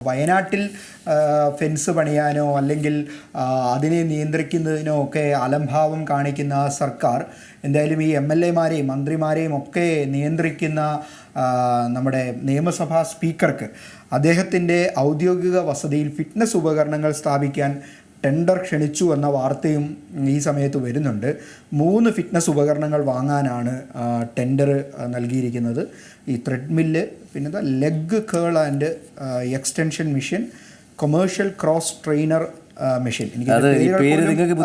വയനാട്ടിൽ ഫെൻസ് പണിയാനോ അല്ലെങ്കിൽ അതിനെ നിയന്ത്രിക്കുന്നതിനോ ഒക്കെ അലംഭാവം കാണിക്കുന്ന സർക്കാർ എന്തായാലും ഈ എം എൽ എമാരെയും മന്ത്രിമാരെയും ഒക്കെ നിയന്ത്രിക്കുന്ന നമ്മുടെ നിയമസഭാ സ്പീക്കർക്ക് അദ്ദേഹത്തിന്റെ ഔദ്യോഗിക വസതിയിൽ ഫിറ്റ്നസ് ഉപകരണങ്ങൾ സ്ഥാപിക്കാൻ ടെൻഡർ ക്ഷണിച്ചു എന്ന വാർത്തയും ഈ സമയത്ത് വരുന്നുണ്ട്. മൂന്ന് ഫിറ്റ്നസ് ഉപകരണങ്ങൾ വാങ്ങാനാണ് ടെൻഡർ നൽകിയിരിക്കുന്നത്. ഈ ത്രെഡ്മില്ല് പിന്നെ leg curl and extension machine commercial cross trainer machine എനിക്ക് പേര് നിങ്ങൾക്ക്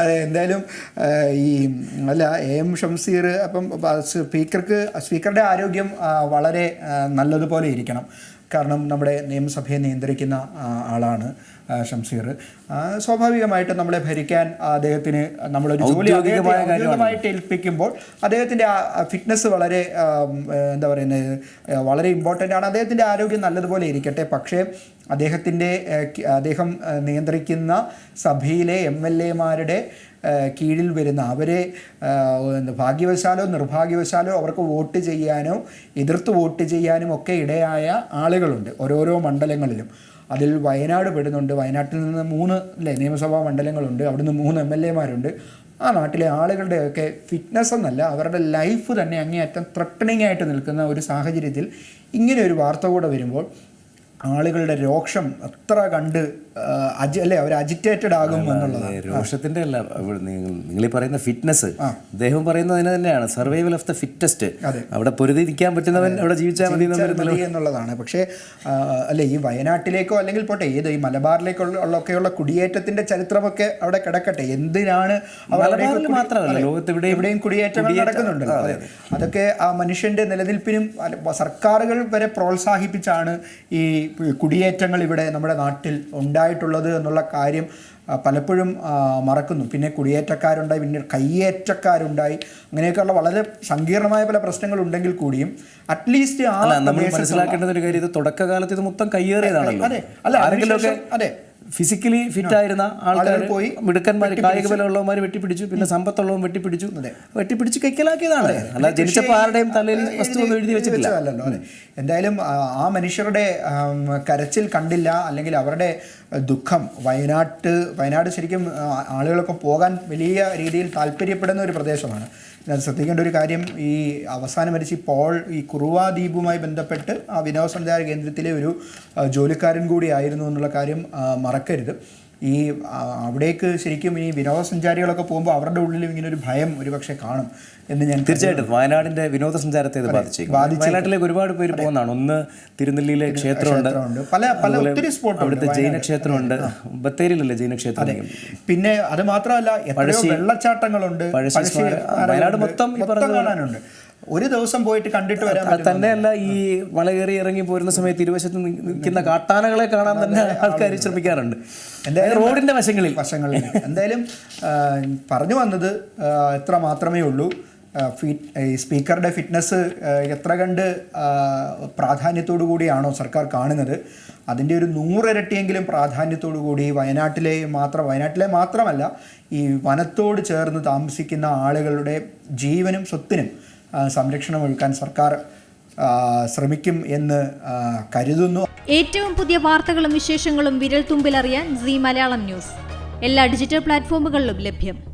അതെ എന്തായാലും ഈ അല്ല എ എം ഷംസീർ അപ്പം സ്പീക്കർക്ക് സ്പീക്കറുടെ ആരോഗ്യം വളരെ നല്ലതുപോലെ ഇരിക്കണം. കാരണം നമ്മുടെ നിയമസഭയെ നിയന്ത്രിക്കുന്ന ആളാണ് ഷംസീർ സ്വാഭാവികമായിട്ട് നമ്മളെ ഭരിക്കാൻ അദ്ദേഹത്തിന് നമ്മളൊരു ജോലി ഔദ്യോഗികമായിട്ട് ഏൽപ്പിക്കുമ്പോൾ അദ്ദേഹത്തിന്റെ ഫിറ്റ്നസ് വളരെ എന്താ പറയുന്നത് വളരെ ഇമ്പോർട്ടന്റ് ആണ്. അദ്ദേഹത്തിന്റെ ആരോഗ്യം നല്ലതുപോലെ ഇരിക്കട്ടെ. പക്ഷേ അദ്ദേഹത്തിന്റെ അദ്ദേഹം നിയന്ത്രിക്കുന്ന സഭയിലെ എം എൽ എമാരുടെ കീഴിൽ വരുന്ന അവരെ ഭാഗ്യവശാലോ നിർഭാഗ്യവശാലോ അവർക്ക് വോട്ട് ചെയ്യാനോ എതിർത്ത് വോട്ട് ചെയ്യാനും ഒക്കെ ഇടയായ ആളുകളുണ്ട് ഓരോരോ മണ്ഡലങ്ങളിലും. അതിൽ വയനാട് പെടുന്നുണ്ട്. വയനാട്ടിൽ നിന്ന് മൂന്ന് അല്ലേ നിയമസഭാ മണ്ഡലങ്ങളുണ്ട്. അവിടുന്ന് മൂന്ന് എം എൽ എമാരുണ്ട്. ആ നാട്ടിലെ ആളുകളുടെയൊക്കെ ഫിറ്റ്നസ് എന്നല്ല അവരുടെ ലൈഫ് തന്നെ അങ്ങേയറ്റം ത്രട്ടണിങ് ആയിട്ട് നിൽക്കുന്ന ഒരു സാഹചര്യത്തിൽ ഇങ്ങനെ ഒരു വാർത്ത കൂടെ വരുമ്പോൾ ആളുകളുടെ രോക്ഷം എത്ര കണ്ട് അജി അല്ലേ അവർ അജിറ്റേറ്റഡ് ആകും എന്നുള്ളതാണ് രോഷത്തിന്റെ അല്ല നിങ്ങൾ ഈ പറയുന്ന ഫിറ്റ്നസ് അദ്ദേഹം പറയുന്നത് അതിനെ തന്നെയാണ് സർവൈവൽ ഓഫ് ദ ഫിറ്റസ്റ്റ് അവിടെ പൊരുതി നിൽക്കാൻ പറ്റുന്നവൻ അവിടെ ജീവിച്ചാൽ മതി എന്നുള്ളതാണ്. പക്ഷേ അല്ലെ ഈ വയനാട്ടിലേക്കോ അല്ലെങ്കിൽ പോട്ടെ ഏത് ഈ മലബാറിലേക്കോ ഒക്കെയുള്ള കുടിയേറ്റത്തിന്റെ ചരിത്രമൊക്കെ അവിടെ കിടക്കട്ടെ. എന്തിനാണ് മാത്രമല്ല, ലോകത്ത് ഇവിടെ എവിടെയും കുടിയേറ്റം- നടക്കുന്നുണ്ടല്ലോ. അതൊക്കെ ആ മനുഷ്യന്റെ നിലനിൽപ്പിനും സർക്കാരുകൾ വരെ പ്രോത്സാഹിപ്പിച്ചാണ് ഈ കുടിയേറ്റങ്ങൾ ഇവിടെ നമ്മുടെ നാട്ടിൽ ഉണ്ടായിട്ടുള്ളത് എന്നുള്ള കാര്യം പലപ്പോഴും മറക്കുന്നു. പിന്നെ കുടിയേറ്റക്കാരുണ്ടായി പിന്നെ കയ്യേറ്റക്കാരുണ്ടായി. അങ്ങനെയൊക്കെയുള്ള വളരെ സങ്കീർണമായ പല പ്രശ്നങ്ങൾ ഉണ്ടെങ്കിൽ കൂടിയും അറ്റ്ലീസ്റ്റ് ആ നമ്മൾ മനസ്സിലാക്കേണ്ടത് മനസ്സിലാക്കേണ്ട ഒരു കാര്യം ഇത് തുടക്കകാലത്ത് ഇത് മൊത്തം കയ്യേറിയതാണല്ലോ. അതെ അല്ല ആരെങ്കിലുമൊക്കെ അതെ. ഫിസിക്കലി ഫിറ്റ് ആയിരുന്ന ആൾക്കാർ പോയി മിടുക്കന്മാർ കായിക ബലമുള്ളവന്മാർ വെട്ടിപ്പിടിച്ചു. പിന്നെ സമ്പത്തുള്ളവൻ വെട്ടിപ്പിടിച്ചു. വെട്ടിപ്പിടിച്ച് കൈക്കലാക്കിയതാണ്. അല്ല ജനിച്ചപ്പോൾ ആരുടെയും തലയിൽ വസ്തു എഴുതി വെച്ചിട്ടില്ല. എന്തായാലും ആ, മനുഷ്യരുടെ കരച്ചിൽ കണ്ടില്ല. അല്ലെങ്കിൽ അവരുടെ ദുഃഖം വയനാട്ട് വയനാട് ശരിക്കും ആളുകളൊക്കെ പോകാൻ വലിയ രീതിയിൽ താല്പര്യപ്പെടുന്ന ഒരു പ്രദേശമാണ്. ശ്രദ്ധിക്കേണ്ട ഒരു കാര്യം ഈ അവസാനം വരിച്ച് ഈ പോൾ ഈ കുറുവ ദ്വീപുമായി ബന്ധപ്പെട്ട് ആ വിനോദസഞ്ചാര കേന്ദ്രത്തിലെ ഒരു ജോലിക്കാരൻ കൂടിയായിരുന്നു എന്നുള്ള കാര്യം മറക്കരുത്. ഈ അവിടേക്ക് ശരിക്കും ഈ വിനോദസഞ്ചാരികളൊക്കെ പോകുമ്പോൾ അവരുടെ ഉള്ളിലും ഇങ്ങനെ ഒരു ഭയം ഒരുപക്ഷെ കാണും എന്ന് ഞാൻ തീർച്ചയായിട്ടും. വയനാടിന്റെ വിനോദസഞ്ചാരത്തെ ഇത് ബാധിച്ചേക്കും. വയനാട്ടിലേക്ക് ഒരുപാട് പേര് പോകുന്നതാണ്. ഒന്ന് തിരുനെല്ലിയിലെ ക്ഷേത്രമുണ്ട്. പല പല ഒത്തിരി സ്പോട്ട് അവിടുത്തെ ജൈനക്ഷേത്രമുണ്ട് ബത്തേരിയിലല്ലേ ജൈനക്ഷേത്രം പിന്നെ അത് മാത്രമല്ല വെള്ളച്ചാട്ടങ്ങളുണ്ട്. വയനാട് മൊത്തം കാണാനുണ്ട്. ഒരു ദിവസം പോയിട്ട് കണ്ടിട്ട് വരാൻ തന്നെയല്ല ഈ വളകേറി ഇറങ്ങി പോരുന്ന സമയത്ത് ഇരുവശത്ത് നിൽക്കുന്ന കാട്ടാനകളെ കാണാൻ തന്നെ ആൾക്കാർ ശ്രമിക്കാറുണ്ട്. എന്തായാലും റോഡിന്റെ വശങ്ങളിൽ. വശങ്ങളിൽ. എന്തായാലും പറഞ്ഞു വന്നത് എത്ര മാത്രമേ ഉള്ളൂ. ഫിറ്റ് സ്പീക്കറുടെ ഫിറ്റ്നസ് എത്ര കണ്ട് പ്രാധാന്യത്തോടു കൂടിയാണോ സർക്കാർ കാണുന്നത്? അതിന്റെ ഒരു നൂറിരട്ടിയെങ്കിലും പ്രാധാന്യത്തോടു കൂടി വയനാട്ടിലെ മാത്രം വയനാട്ടിലെ മാത്രമല്ല ഈ വനത്തോട് ചേർന്ന് താമസിക്കുന്ന ആളുകളുടെ ജീവനും സ്വത്തിനും സംരക്ഷണം ഒഴുക്കാൻ സർക്കാർ ശ്രമിക്കും എന്ന് കരുതുന്നു. ഏറ്റവും പുതിയ വാർത്തകളും വിശേഷങ്ങളും വിരൽ തുമ്പിലറിയാൻ സി മലയാളം ന്യൂസ്. എല്ലാ ഡിജിറ്റൽ പ്ലാറ്റ്ഫോമുകളിലും ലഭ്യം.